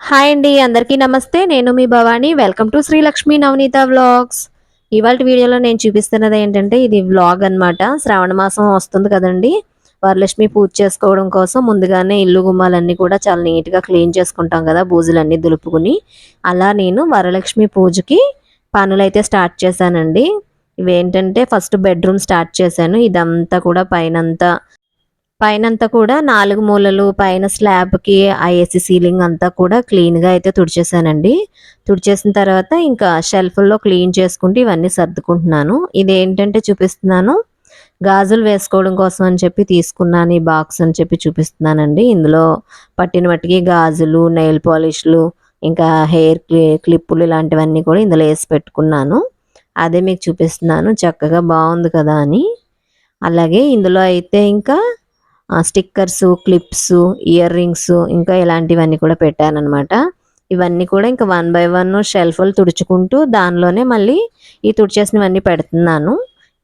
Hi అండి అందరికీ నమస్తే. నేను మీ Bhavani. Welcome to Srilakshmi Navaneeta vlogs. ఇవాళ వీడియోలో నేను చూపిస్తున్నది ఏంటంటే ఇది వ్లాగ్ అన్నమాట. శ్రావణ మాసం వస్తుంది కదండి. వరలక్ష్మి పూజ చేసుకోవడం కోసం ముందుగానే ఇల్లు గుమ్మాలన్నీ కూడా చాలా నీట్గా క్లీన్ చేసుకుంటాం కదా బూజులన్నీ దులుపుకుని. అలా నేను వరలక్ష్మి పూజకి పనులైతే స్టార్ట్ చేశానండి. ఇవేంటంటే ఫస్ట్ బెడ్రూమ్ స్టార్ట్ చేశాను. ఇదంతా కూడా పైనంతా పైనంతా కూడా నాలుగు మూలలు పైన స్లాబ్కి ఆ సీలింగ్ అంతా కూడా క్లీన్గా అయితే తుడిచేసానండి. తుడిచేసిన తర్వాత ఇంకా షెల్ఫ్లో క్లీన్ చేసుకుంటూ ఇవన్నీ సర్దుకుంటున్నాను. ఇది ఏంటంటే చూపిస్తున్నాను. గాజులు వేసుకోవడం కోసం అని చెప్పి తీసుకున్నాను ఈ బాక్స్ అని చెప్పి చూపిస్తున్నానండి. ఇందులో పట్టిన మట్టికి గాజులు నెయిల్ పాలిష్లు ఇంకా హెయిర్ క్లిప్పులు ఇలాంటివన్నీ కూడా ఇందులో వేసి పెట్టుకున్నాను. అదే మీకు చూపిస్తున్నాను. చక్కగా బాగుంది కదా అని. అలాగే ఇందులో అయితే ఇంకా స్టిక్కర్స్ క్లిప్స్ ఇయర్ రింగ్స్ ఇంకా ఇలాంటివన్నీ కూడా పెట్టానమాట ఇవన్నీ కూడా ఇంకా వన్ బై వన్ షెల్ఫ్లు తుడుచుకుంటూ దానిలోనే మళ్ళీ ఈ తుడిచేసినవన్నీ పెడుతున్నాను.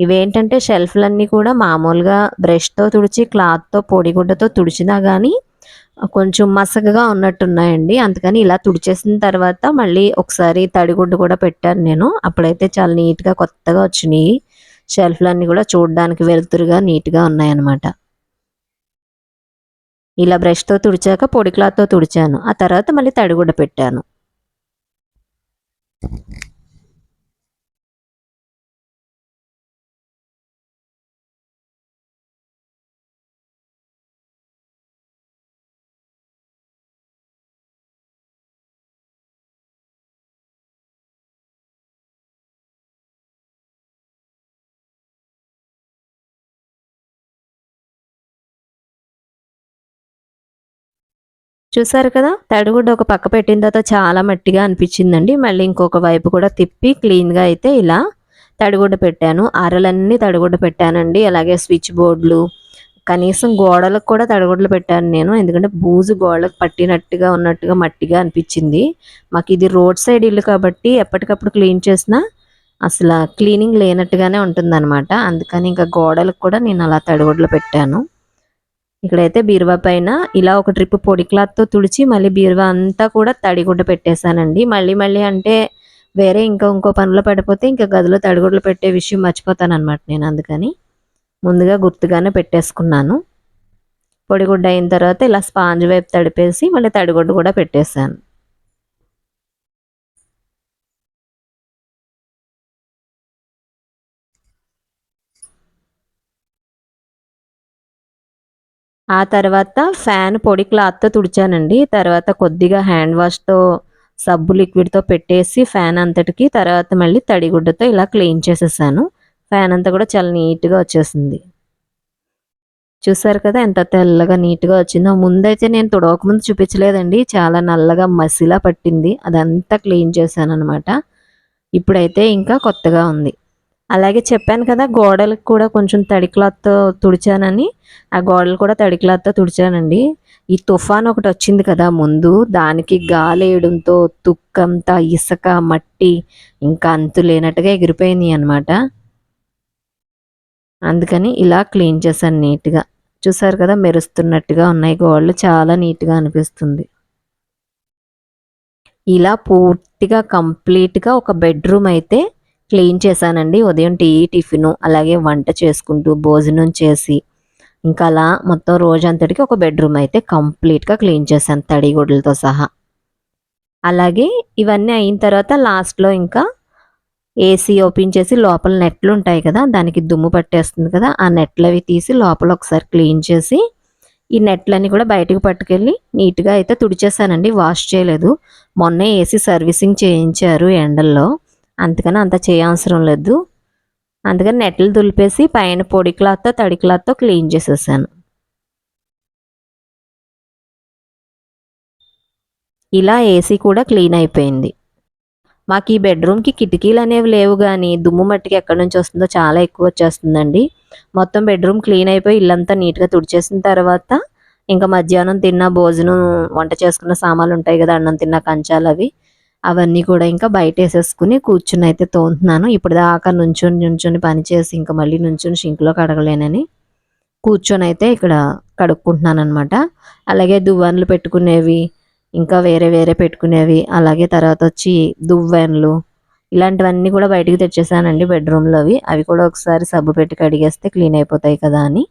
ఇవేంటంటే షెల్ఫ్లన్నీ కూడా మామూలుగా బ్రష్తో తుడిచి క్లాత్తో పొడిగుడ్డతో తుడిచినా కానీ కొంచెం మసకగా ఉన్నట్టున్నాయండి. అందుకని ఇలా తుడిచేసిన తర్వాత మళ్ళీ ఒకసారి తడిగుడ్డు కూడా పెట్టాను నేను. అప్పుడైతే చాలా నీట్గా కొత్తగా వచ్చినాయి. షెల్ఫ్లన్నీ కూడా చూడడానికి వెలుతురుగా నీట్గా ఉన్నాయన్నమాట. ఇలా బ్రష్తో తుడిచాక పొడి క్లాత్తో తుడిచాను. ఆ తర్వాత మళ్ళీ తడిగుడ్డ పెట్టాను. చూసారు కదా? తడిగుడ్డ ఒక పక్క పెట్టిన తర్వాత చాలా మట్టిగా అనిపించిందండి. మళ్ళీ ఇంకొక వైపు కూడా తిప్పి క్లీన్గా అయితే ఇలా తడిగుడ్డ పెట్టాను. అరలన్నీ తడిగుడ్డ పెట్టానండి. అలాగే స్విచ్ బోర్డులు కనీసం గోడలకు కూడా తడిగుడ్డలు పెట్టాను నేను. ఎందుకంటే బూజు గోడలకు పట్టినట్టుగా ఉన్నట్టుగా మట్టిగా అనిపించింది. మాకు ఇది రోడ్ సైడ్ ఇల్లు కాబట్టి ఎప్పటికప్పుడు క్లీన్ చేసినా అసలు క్లీనింగ్ లేనట్టుగానే ఉంటుందన్నమాట. అందుకని ఇంకా గోడలకు కూడా నేను అలా తడిగుడ్డలు పెట్టాను. ఇక్కడైతే బీరువా పైన ఇలా ఒక ట్రిప్ పొడి క్లాత్తో తుడిచి మళ్ళీ బీరువా అంతా కూడా తడిగుడ్డ పెట్టేశానండి. మళ్ళీ మళ్ళీ అంటే వేరే ఇంకా ఇంకో పనిలో పడిపోతే ఇంకా గదిలో తడిగుడ్డలు పెట్టే విషయం మర్చిపోతాను అనమాట నేను అందుకని ముందుగా గుర్తుగానే పెట్టేసుకున్నాను. పొడిగుడ్డ అయిన తర్వాత ఇలా స్పాంజ్ వైపు తడిపేసి మళ్ళీ తడిగుడ్డ కూడా పెట్టేశాను. ఆ తర్వాత ఫ్యాన్ పొడి క్లాత్తో తుడిచానండి. తర్వాత కొద్దిగా హ్యాండ్ వాష్తో సబ్బు లిక్విడ్తో పెట్టేసి ఫ్యాన్ అంతటికి తర్వాత మళ్ళీ తడిగుడ్డతో ఇలా క్లీన్ చేసేసాను. ఫ్యాన్ అంతా కూడా చాలా నీట్గా వచ్చేసింది. చూసారు కదా ఎంత తెల్లగా నీట్గా వచ్చిందో. ముందైతే నేను తుడవకముందు చూపించలేదండి. చాలా నల్లగా మసిలా పట్టింది. అదంతా క్లీన్ చేశాను అనమాట ఇప్పుడైతే ఇంకా కొత్తగా ఉంది. అలాగే చెప్పాను కదా గోడలకు కూడా కొంచెం తడి క్లాత్తో తుడిచానని. ఆ గోడలు కూడా తడి క్లాత్తో తుడిచానండి. ఈ తుఫాన్ ఒకటి వచ్చింది కదా ముందు దానికి గాలేయడంతో తుక్కంతా ఇసుక మట్టి ఇంకా అంతు లేనట్టుగా ఎగిరిపోయింది అనమాట అందుకని ఇలా క్లీన్ చేశాను నీట్గా. చూసారు కదా మెరుస్తున్నట్టుగా ఉన్నాయి గోడలు చాలా నీట్గా అనిపిస్తుంది. ఇలా పూర్తిగా కంప్లీట్గా ఒక బెడ్రూమ్ అయితే క్లీన్ చేశానండి. ఉదయం టీ టిఫిన్ అలాగే వంట చేసుకుంటూ భోజనం చేసి ఇంకా అలా మొత్తం రోజంతటికి ఒక బెడ్రూమ్ అయితే కంప్లీట్గా క్లీన్ చేశాను తడిగుడ్లతో సహా. అలాగే ఇవన్నీ అయిన తర్వాత లాస్ట్లో ఇంకా ఏసీ ఓపెన్ చేసి లోపల నెట్లు ఉంటాయి కదా దానికి దుమ్ము పట్టేస్తుంది కదా ఆ నెట్లు అవి తీసి లోపల ఒకసారి క్లీన్ చేసి ఈ నెట్లన్నీ కూడా బయటకు పట్టుకెళ్ళి నీట్గా అయితే తుడిచేసానండి వాష్ చేయలేదు. మొన్న ఏసీ సర్వీసింగ్ చేయించారు ఎండల్లో. అందుకని అంత చేయవసరం లేదు. అందుకని నెట్లు దులిపేసి పైన పొడి క్లాత్తో తడి క్లాత్తో క్లీన్ చేసేసాను. ఇలా ఏసీ కూడా క్లీన్ అయిపోయింది. మాకు ఈ బెడ్రూమ్కి కిటికీలు అనేవి లేవు కానీ దుమ్ము మట్టికి ఎక్కడి నుంచి వస్తుందో చాలా ఎక్కువ వచ్చేస్తుందండి. మొత్తం బెడ్రూమ్ క్లీన్ అయిపోయి ఇల్లంతా నీట్గా తుడిచేసిన తర్వాత ఇంకా మధ్యాహ్నం తిన్న భోజనం వంట చేసుకున్న సామాన్లు ఉంటాయి కదా అన్నం తిన్న కంచాలు అవి. అవన్నీ కూడా ఇంకా బయట వేసేసుకుని కూర్చుని అయితే తోంటున్నాను ఇప్పుడు దాకా నుంచొని నుంచొని పని చేసి ఇంకా మళ్ళీ నుంచొని షింక్లో కడగలేనని కూర్చొని అయితే ఇక్కడ కడుక్కుంటున్నాను అనమాట అలాగే దువ్వన్లు పెట్టుకునేవి ఇంకా వేరే వేరే పెట్టుకునేవి అలాగే తర్వాత వచ్చి దువ్వెనలు ఇలాంటివన్నీ కూడా బయటికి తెచ్చేసానండి బెడ్రూమ్లోవి అవి కూడా ఒకసారి సబ్బు పెట్టి కడిగేస్తే క్లీన్ అయిపోతాయి కదా అని.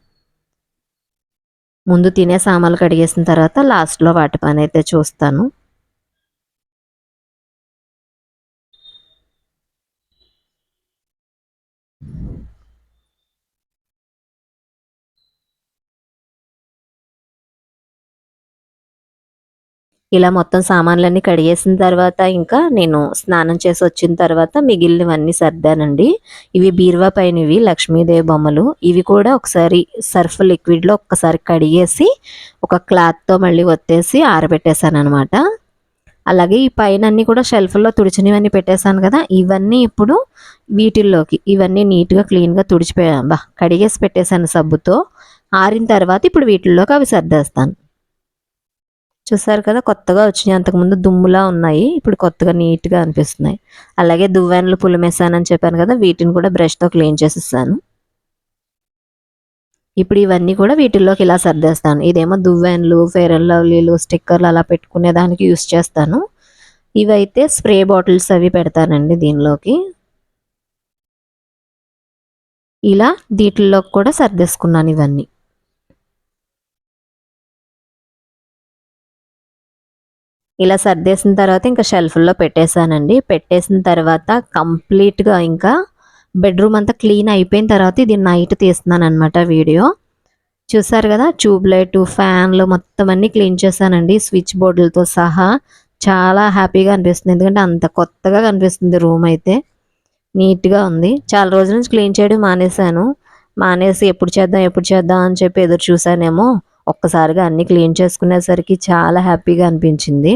ముందు తినే సామాన్లు కడిగేసిన తర్వాత లాస్ట్లో వాటి పని అయితే చూస్తాను. ఇలా మొత్తం సామాన్లన్నీ కడిగేసిన తర్వాత ఇంకా నేను స్నానం చేసి వచ్చిన తర్వాత మిగిలినవన్నీ సర్దానండి. ఇవి బీరువా పైనవి లక్ష్మీదేవి బొమ్మలు. ఇవి కూడా ఒకసారి సర్ఫ్ లిక్విడ్లో ఒక్కసారి కడిగేసి ఒక క్లాత్తో మళ్ళీ ఒత్తేసి ఆరబెట్టేశాను అనమాట అలాగే ఈ పైన అన్ని కూడా షెల్ఫ్లో తుడిచినవన్నీ పెట్టేశాను కదా ఇవన్నీ ఇప్పుడు వీటిల్లోకి ఇవన్నీ నీట్గా క్లీన్గా తుడిచిపోయా బా కడిగేసి పెట్టేశాను సబ్బుతో. ఆరిన తర్వాత ఇప్పుడు వీటిల్లోకి అవి సర్దేస్తాను. చూసారు కదా కొత్తగా వచ్చినాయి. అంతకుముందు దుమ్ములా ఉన్నాయి. ఇప్పుడు కొత్తగా నీట్గా అనిపిస్తున్నాయి. అలాగే దువ్వెనలు పులిమేసానని చెప్పాను కదా వీటిని కూడా బ్రష్తో క్లీన్ చేసేసాను. ఇప్పుడు ఇవన్నీ కూడా వీటిల్లోకి ఇలా సర్దేస్తాను. ఇదేమో దువ్వెన్లు ఫెయిర్ అండ్ లవ్లీలు స్టిక్కర్లు అలా పెట్టుకునే దానికి యూస్ చేస్తాను. ఇవైతే స్ప్రే బాటిల్స్ అవి పెడతానండి దీనిలోకి. ఇలా దీటిల్లోకి కూడా సర్దేసుకున్నాను ఇవన్నీ. ఇలా సర్దేసిన తర్వాత ఇంకా షెల్ఫ్లో పెట్టేశానండి. పెట్టేసిన తర్వాత కంప్లీట్గా ఇంకా బెడ్రూమ్ అంతా క్లీన్ అయిపోయిన తర్వాత ఇది నైట్ తీస్తున్నాను అనమాట వీడియో. చూసారు కదా ట్యూబ్ లైట్ ఫ్యాన్లు మొత్తం అన్నీ క్లీన్ చేశానండి. స్విచ్ బోర్డులతో సహా చాలా హ్యాపీగా అనిపిస్తుంది. ఎందుకంటే అంత కొత్తగా కనిపిస్తుంది రూమ్ అయితే. నీట్గా ఉంది. చాలా రోజుల నుంచి క్లీన్ చేయడం మానేశాను. మానేసి ఎప్పుడు చేద్దాం ఎప్పుడు చేద్దాం అని చెప్పి ఎదురు చూసానేమో ఒక్కసారిగా అన్నీ క్లీన్ చేసుకునేసరికి చాలా హ్యాపీగా అనిపించింది.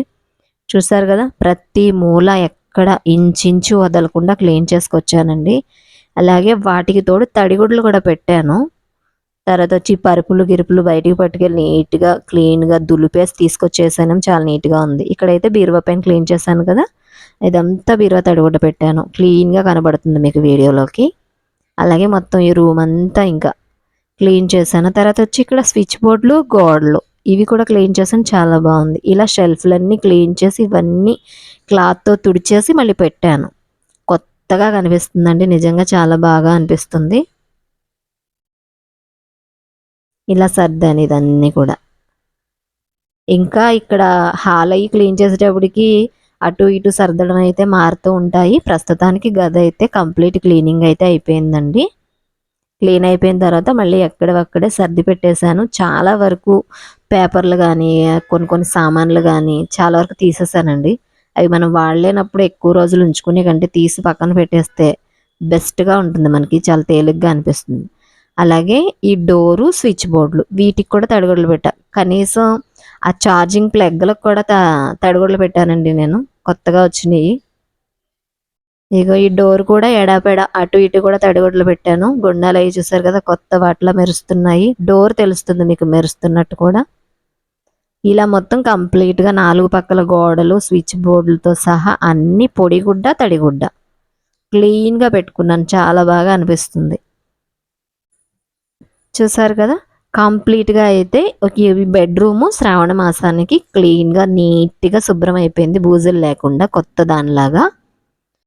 చూసారు కదా ప్రతి మూల ఎక్కడ ఇంచించు వదలకుండా క్లీన్ చేసుకొచ్చానండి. అలాగే వాటికి తోడు తడిగుడ్లు కూడా పెట్టాను. తర్వాత వచ్చి పరుపులు గిరుపులు బయటికి పట్టుకెళ్ళి నీట్గా క్లీన్గా దులిపేసి తీసుకొచ్చేసాను. చాలా నీట్గా ఉంది. ఇక్కడైతే బీరువా పైన క్లీన్ చేశాను కదా ఇదంతా బీరువా తడిగుడ్డ పెట్టాను. క్లీన్గా కనబడుతుంది మీకు వీడియోలోకి. అలాగే మొత్తం ఈ రూమ్ అంతా ఇంకా క్లీన్ చేశాను. తర్వాత వచ్చి ఇక్కడ స్విచ్ బోర్డులు గోడలు. ఇవి కూడా క్లీన్ చేసాను చాలా బాగుంది. ఇలా షెల్ఫ్లన్నీ క్లీన్ చేసి ఇవన్నీ క్లాత్తో తుడిచేసి మళ్ళీ పెట్టాను. కొత్తగా కనిపిస్తుందండి నిజంగా చాలా బాగా అనిపిస్తుంది. ఇలా సర్దాను ఇదన్నీ కూడా. ఇంకా ఇక్కడ హాల్ అయ్యి క్లీన్ చేసేటప్పటికి అటు ఇటు సర్దడం అయితే మారుతూ ఉంటాయి. ప్రస్తుతానికి గది అయితే కంప్లీట్ క్లీనింగ్ అయితే అయిపోయిందండి. క్లీన్ అయిపోయిన తర్వాత మళ్ళీ ఎక్కడవక్కడే సర్ది పెట్టేశాను. చాలా వరకు పేపర్లు కానీ కొన్ని కొన్ని సామాన్లు కానీ చాలా వరకు తీసేసానండి అవి మనం వాడలేనప్పుడు ఎక్కువ రోజులు ఉంచుకునే కంటే తీసి పక్కన పెట్టేస్తే బెస్ట్గా ఉంటుంది మనకి. చాలా తేలిగ్గా అనిపిస్తుంది. అలాగే ఈ డోరు స్విచ్ బోర్డులు వీటికి కూడా తడిగొడలు పెట్టా. కనీసం ఆ ఛార్జింగ్ ప్లగ్లకు కూడా తడిగొడలు పెట్టానండి నేను. కొత్తగా వచ్చినాయి. ఇగో ఈ డోర్ కూడా ఎడాపెడ అటు ఇటు కూడా తడిగుడ్లు పెట్టాను. గుండాలు అవి చూసారు కదా కొత్త వాటిలో మెరుస్తున్నాయి. డోర్ తెలుస్తుంది మీకు మెరుస్తున్నట్టు కూడా. ఇలా మొత్తం కంప్లీట్గా నాలుగు పక్కల గోడలు స్విచ్ బోర్డులతో సహా అన్ని పొడిగుడ్డ తడిగుడ్డ క్లీన్గా పెట్టుకున్నాను. చాలా బాగా అనిపిస్తుంది. చూసారు కదా కంప్లీట్గా అయితే ఒక బెడ్రూము శ్రావణ మాసానికి క్లీన్గా నీట్గా శుభ్రం అయిపోయింది. బూజులు లేకుండా కొత్త దానిలాగా.